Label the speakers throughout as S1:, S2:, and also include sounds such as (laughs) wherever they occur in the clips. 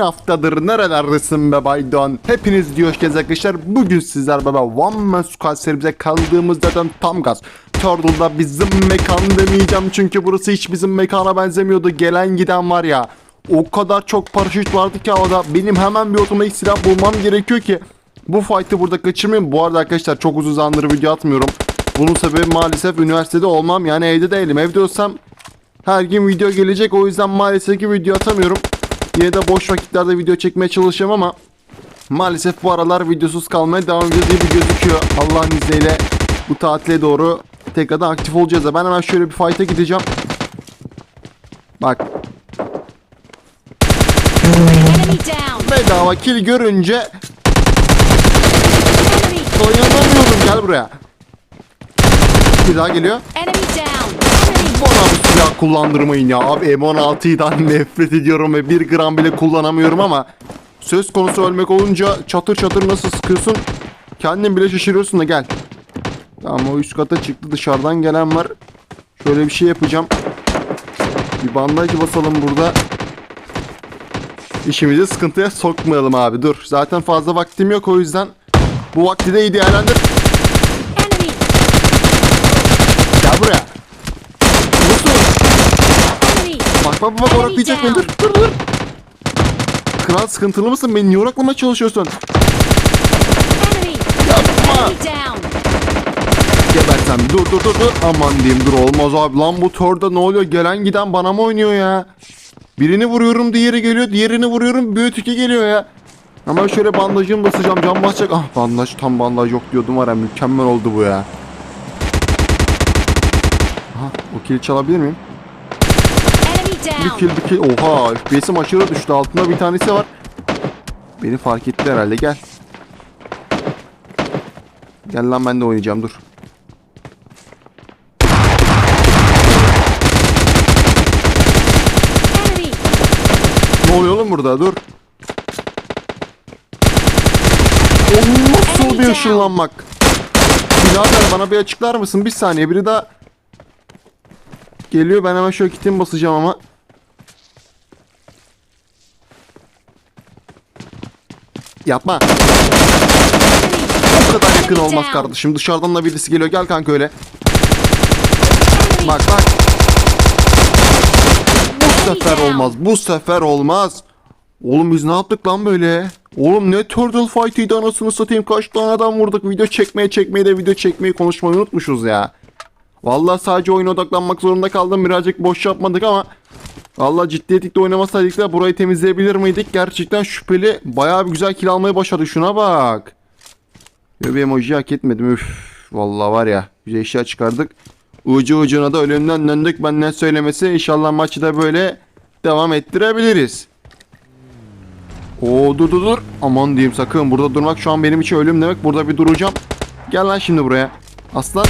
S1: Haftadır nerelerdesin be Baydon? Hepiniz diyor geldiniz arkadaşlar. Bugün sizler bebe One Man Squad serimize kaldığımız yerden tam gaz. Turtle'da bizim mekan demeyeceğim çünkü burası hiç bizim mekana benzemiyordu. Gelen giden var ya. O kadar çok paraşüt vardı ki havada. Benim hemen bir otomatik silah bulmam gerekiyor ki bu fight'ı burada kaçırmayayım. Bu arada arkadaşlar çok uzun zamandır video atmıyorum. Bunun sebebi maalesef üniversitede olmam. Yani evde değilim. Evde olsam her gün video gelecek. O yüzden maalesef ki video atamıyorum. Yine de boş vakitlerde video çekmeye çalışacağım ama maalesef bu aralar videosuz kalmaya devam edeceğiz gibi gözüküyor. Allah'ın izniyle bu tatile doğru tekrardan aktif olacağız. Ben hemen şöyle bir fight'a gideceğim. Bak bedava kill görünce dayanamıyorum. Gel buraya. Bir daha geliyor. Bana bu kullandırmayın ya. Abi M16'dan (laughs) nefret ediyorum ve bir gram bile kullanamıyorum ama söz konusu ölmek olunca çatır çatır nasıl sıkıyorsun kendin bile şaşırıyorsun da gel. Tamam o üst kata çıktı dışarıdan gelen var. Şöyle bir şey yapacağım. Bir bandaj basalım burada. İşimizi sıkıntıya sokmayalım abi dur. Zaten fazla vaktim yok o yüzden bu vakti de iyi değerlendir.
S2: Enemy!
S1: Gel buraya. Nasıl?
S2: Enemy!
S1: Bak bak bak oraklayacak beni dur dur dur. Kral sıkıntılı mısın? Beni niye oraklamaya çalışıyorsun? Yapma. Gebersen dur dur dur dur. Aman diyeyim dur olmaz abi lan bu turda ne oluyor? Gelen giden bana mı oynuyor ya? Birini vuruyorum diğeri geliyor. Diğerini vuruyorum öteki geliyor ya. Hemen şöyle bandajımı basacağım cam basacak. Ah bandaj tam bandaj yok diyordum var ya mükemmel oldu bu ya. Aha o kili çalabilir miyim? Bir kill bir kill. Oha FPS'im aşırı düştü. Altında bir tanesi var. Beni fark etti herhalde gel. Gel lan ben de oynayacağım dur. Ne oluyor oğlum burada dur. O nasıl bir ışınlanmak? Birader bana bir açıklar mısın? Bir saniye biri daha geliyor. Ben hemen şöyle kitimi basacağım ama. Yapma. O kadar yakın olmaz kardeşim. Dışarıdan da birisi geliyor. Gel kanka öyle. Bak bak. Bu sefer olmaz. Bu sefer olmaz. Oğlum biz ne yaptık lan böyle? Oğlum ne Turtle Fight'ıydı anasını satayım. Kaç tane adam vurduk. Video çekmeye çekmeye de video çekmeyi konuşmayı unutmuşuz ya. Vallahi sadece oyuna odaklanmak zorunda kaldım. Birazcık boş yapmadık ama Vallahi ciddiyetlikle oynamasaydık da burayı temizleyebilir miydik? Gerçekten şüpheli. Bayağı bir güzel kill almayı başardı. Şuna bak. Yo bir emoji hak etmedim. Üf. Vallahi var ya. Güzel eşya çıkardık. Ucu ucuna da ölümden döndük. Ben ne söylemesi. İnşallah maçı da böyle devam ettirebiliriz. Oo dur dur dur. Aman diyeyim sakın. Burada durmak şu an benim için ölüm demek. Burada bir duracağım. Gel lan şimdi buraya. Aslan.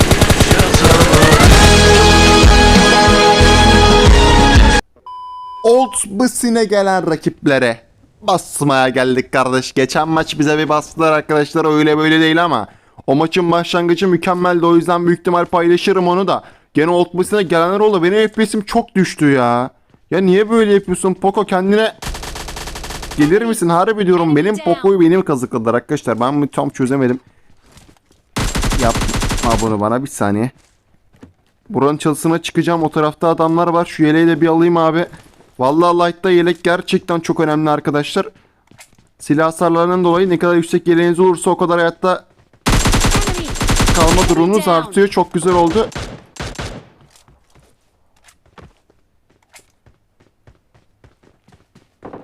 S1: Old Busine gelen rakiplere basmaya geldik kardeş. Geçen maç bize bir bastılar arkadaşlar öyle böyle değil ama o maçın başlangıcı mükemmeldi o yüzden büyük ihtimal paylaşırım onu da. Gene Old Busine gelenler oldu. Benim FPS'im çok düştü ya. Ya niye böyle yapıyorsun Poco kendine gelir misin? Harbi diyorum benim Poco'yu benim kazıkladılar arkadaşlar. Ben tam çözemedim. Yapma bunu bana bir saniye. Buranın çalısına çıkacağım. O tarafta adamlar var. Şu yeleği de bir alayım abi. Vallahi Light'ta yelek gerçekten çok önemli arkadaşlar. Silah hasarlarından dolayı ne kadar yüksek yeleğiniz olursa o kadar hayatta kalma durumunuz artıyor. Çok güzel oldu.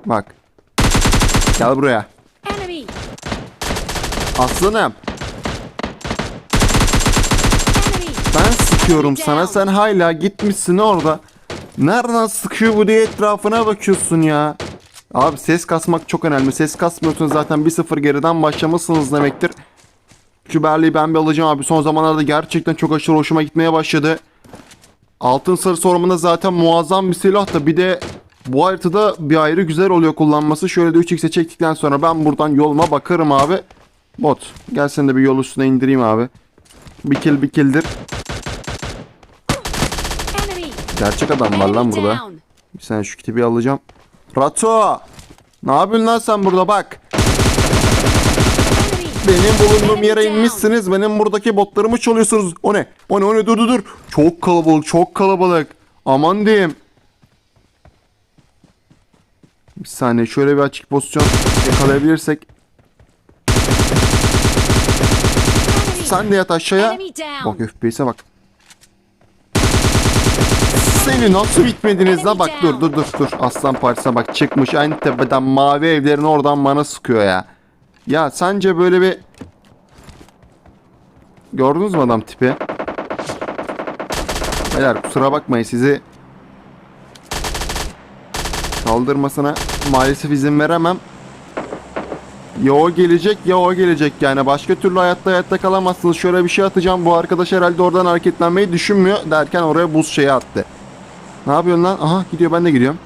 S1: Bak. Gel buraya. Aslanım. Ben sıkıyorum sana. Sen hala gitmişsin orada. Nereden sıkıyor bu diye etrafına bakıyorsun ya. Abi ses kasmak çok önemli. Ses kasmıyorsunuz zaten 1-0 geriden başlamışsınız demektir. Şu Berli'yi ben bir alacağım abi. Son zamanlarda gerçekten çok aşırı hoşuma gitmeye başladı. Altın sarı sorumunda zaten muazzam bir silah da bir de bu haritada bir ayrı güzel oluyor kullanması. Şöyle de 3x'e çektikten sonra ben buradan yoluma bakarım abi. Bot gel seni de bir yol üstüne indireyim abi. Bir kill bir killdir. Gerçek adam var lan burada. Bir saniye şu kiti bir alacağım. Rato! Ne yapıyorsun lan sen burada bak. Benim bulunduğum yere inmişsiniz. Benim buradaki botlarımı çalıyorsunuz. O ne? O ne? O ne? Dur dur dur. Çok kalabalık. Çok kalabalık. Aman diyeyim. Bir saniye şöyle bir açık pozisyon yakalayabilirsek. Sen de yat aşağıya. Bak FPS'e bak. Seni nasıl bitmediniz la bak dur dur dur dur. Aslan parçasına bak çıkmış en tepeden mavi evlerin oradan bana sıkıyor ya. Ya sence böyle bir... Gördünüz mü adam tipi? Beyler kusura bakmayın sizi kaldırmasına maalesef izin veremem. Ya o gelecek ya o gelecek yani başka türlü hayatta hayatta kalamazsınız. Şöyle bir şey atacağım bu arkadaş herhalde oradan hareketlenmeyi düşünmüyor derken oraya buz şeyi attı. Ne yapıyorsun lan? Aha gidiyor ben de gidiyorum.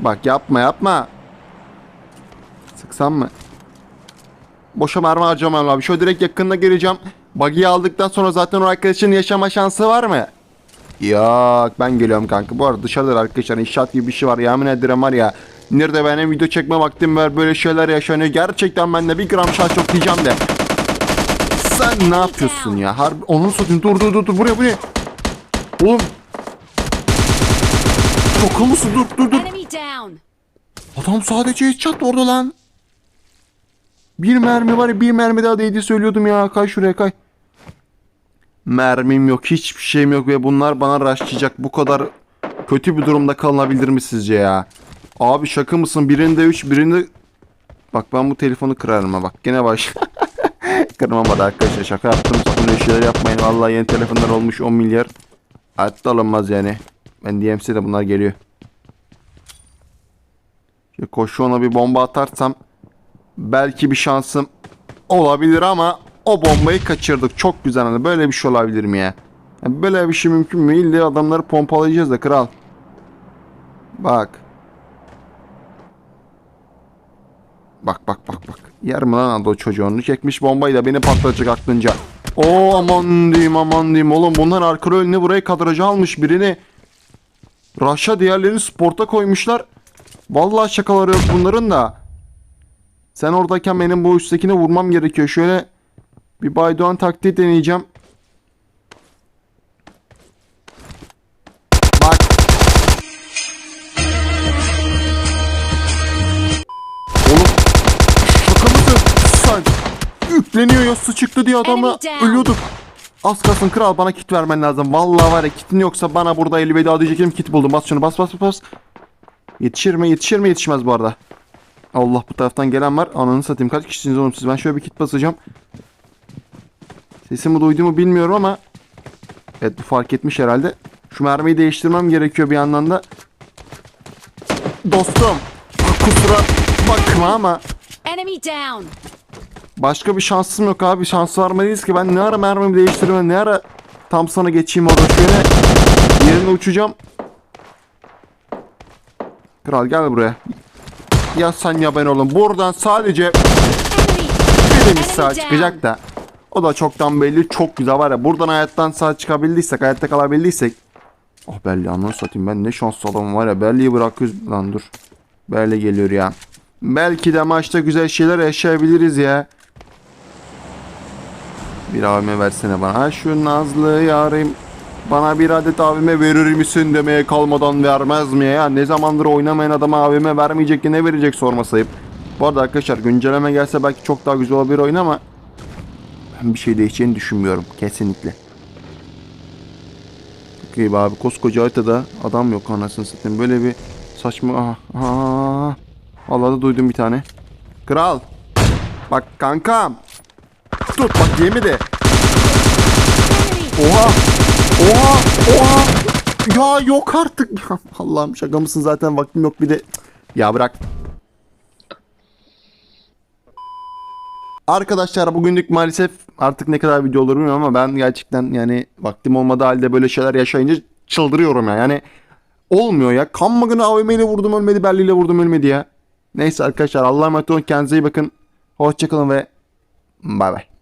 S1: Bak yapma yapma. Sıksam mı? Boşa mermi harcamam abi. Şöyle direkt yakınına geleceğim. Buggy'i aldıktan sonra zaten o arkadaşın yaşama şansı var mı? Yok ben geliyorum kanka. Bu arada dışarıda arkadaşlar inşaat gibi bir şey var. Yemin ederim var ya. Nerede benim video çekme vaktim var böyle şeyler yaşanıyor. Gerçekten ben de bir gram şans yok diyeceğim de. Sen ne yapıyorsun ya? Harbi onun satayım. Dur dur dur dur buraya buraya. Oğlum. Çok mısın? Dur dur dur.
S2: Enemy down.
S1: Adam sadece headshot orada lan. Bir mermi var ya bir mermi daha değdi söylüyordum ya. Kay şuraya kay. Mermim yok hiçbir şeyim yok ve bunlar bana raşlayacak. Bu kadar kötü bir durumda kalınabilir mi sizce ya? Abi şaka mısın? Birinde 3 birinde... Bak ben bu telefonu kırarım ha bak. Gene baş. (laughs) Kırmam hadi arkadaşlar şaka yaptım. Sakın öyle şeyler yapmayın. Vallahi yeni telefonlar olmuş 10 milyar. Hayatta alınmaz yani. Ben DMC'de de bunlar geliyor. Şimdi koşu ona bir bomba atarsam belki bir şansım olabilir ama o bombayı kaçırdık. Çok güzel hani böyle bir şey olabilir mi ya? Yani böyle bir şey mümkün mü? İlle adamları pompalayacağız da kral. Bak. Bak bak bak bak. Yer mi lan o çocuğunu? Çekmiş bombayı da beni patlatacak aklınca. Oo aman diyeyim aman diyeyim. Oğlum bunlar arka önüne buraya kadrajı almış birini. Raşa diğerlerini sporta koymuşlar. Vallahi şakaları yok bunların da. Sen oradayken benim bu üsttekine vurmam gerekiyor. Şöyle bir Baydoğan taktiği deneyeceğim. Bak. Oğlum şaka mısın? Sen yükleniyor ya su çıktı diye
S2: down.
S1: ölüyorduk. Az kalsın kral bana kit vermen lazım. Vallahi var ya kitin yoksa bana burada elveda diyecekim kit buldum. Bas şunu bas bas bas. Yetişir mi? Yetişir mi? Yetişmez bu arada. Allah bu taraftan gelen var. Ananı satayım. Kaç kişisiniz oğlum siz? Ben şöyle bir kit basacağım. Sesimi duyduğumu bilmiyorum ama Evet bu fark etmiş herhalde. Şu mermiyi değiştirmem gerekiyor bir yandan da. Dostum. Kusura bakma ama
S2: Enemy down.
S1: Başka bir şansım yok abi. Şans vermeliyiz ki ben ne ara mermimi değiştirmem ne ara tam sana geçeyim orada şöyle yerine uçacağım. Kral gel buraya. Ya sen ya ben oğlum. Buradan sadece birimiz sağ çıkacak da. O da çoktan belli. Çok güzel var ya. Buradan hayattan sağ çıkabildiysek, hayatta kalabildiysek. Oh belli ananı satayım ben ne şanslı adamım var ya. Belli'yi bırakıyoruz. Lan dur. Belli geliyor ya. Belki de maçta güzel şeyler yaşayabiliriz ya. Bir AVM versene bana. Şu nazlı yarim. Bana bir adet AVM verir misin demeye kalmadan vermez mi ya? Ne zamandır oynamayan adama AVM vermeyecek ki ne verecek sorma sayıp. Bu arada arkadaşlar güncelleme gelse belki çok daha güzel olabilir oyun ama ben bir şey değişeceğini düşünmüyorum kesinlikle. Be abi koskoca haritada adam yok anasını satayım. Böyle bir saçma aha, aha. Vallahi da duydum bir tane. Kral. Bak kankam. Tut bak yemi de. Oha! Oha! Oha! Ya yok artık. Ya Allah'ım şaka mısın zaten vaktim yok bir de. Ya bırak. Arkadaşlar bugünlük maalesef artık ne kadar video olur bilmiyorum ama ben gerçekten yani vaktim olmadığı halde böyle şeyler yaşayınca çıldırıyorum ya. Yani olmuyor ya. Kan magını AVM ile vurdum ölmedi, Belli ile vurdum ölmedi ya. Neyse arkadaşlar Allah'a emanet olun. Kendinize iyi bakın. Hoşçakalın ve bay bay.